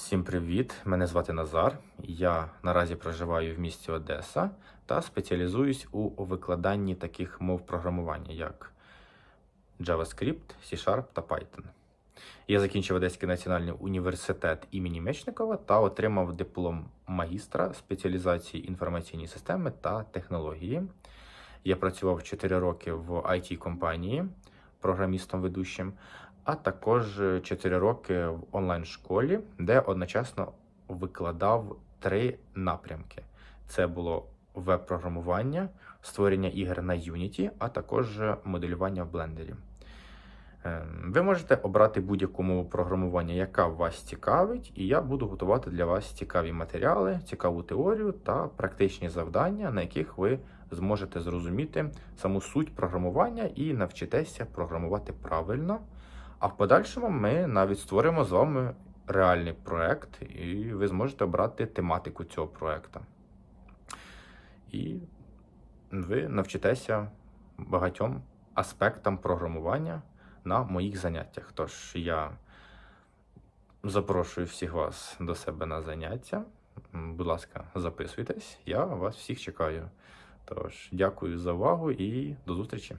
Всім привіт! Мене звати Назар. Я наразі проживаю в місті Одеса та спеціалізуюсь у викладанні таких мов програмування, як JavaScript, C-Sharp та Python. Я закінчив Одеський національний університет імені Мечникова та отримав диплом магістра спеціалізації інформаційні системи та технології. Я працював 4 роки в it компанії програмістом ведучим, а також 4 роки в онлайн-школі, де одночасно викладав три напрямки: це було веб-програмування, створення ігор на Unity, а також моделювання в блендері. Ем, Ви можете обрати будь-яку мову програмування, яка вас цікавить, і я буду готувати для вас цікаві матеріали, цікаву теорію та практичні завдання, на яких ви зможете зрозуміти саму суть програмування і навчитеся програмувати правильно. А в подальшому ми навіть створимо з вами реальний проект, і ви зможете обрати тематику цього проекту. І ви навчитеся багатьом аспектам програмування на моїх заняттях. Тож я запрошую всіх вас до себе на заняття. Будь ласка, записуйтесь, я вас всіх чекаю. Тож, дякую за увагу і до зустрічі!